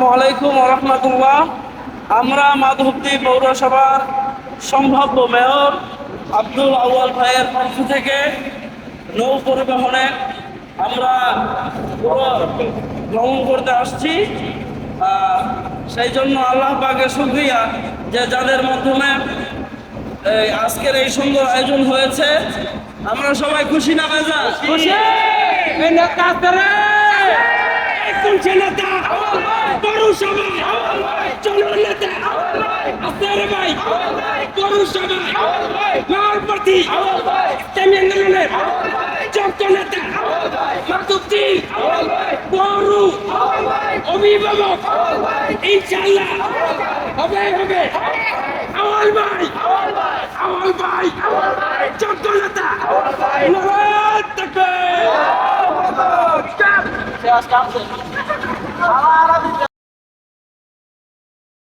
আসসালামু আলাইকুম রহমতুল্লাহ। আমরা মাধবদী পৌরসভার সম্ভাব্য মেয়র আব্দুল আউয়াল ভাইয়ের পক্ষ থেকে নৌ পরিবহনে আমরা ভ্রমণ করতে আসছি। সেই জন্য আল্লাহ পাকে শুক্রিয়া যে যাদের মাধ্যমে আজকের এই সুন্দর আয়োজন হয়েছে। আমরা সবাই খুশি না বেজা খুশি এই নেতা তারা একদম সে নেতা পৌরসভা চলো নেতা আপনার ভাই পৌরসভা মারপতি ইসলামী আন্দোলনের যোগ্য নেতা মাতুব্দি পৌর অভিভাবক ইনশাল্লাহ হবে হবে। আওয়াল ভাই আওয়াল ভাই যোগ্য নেতা নারায়ণ থাকবে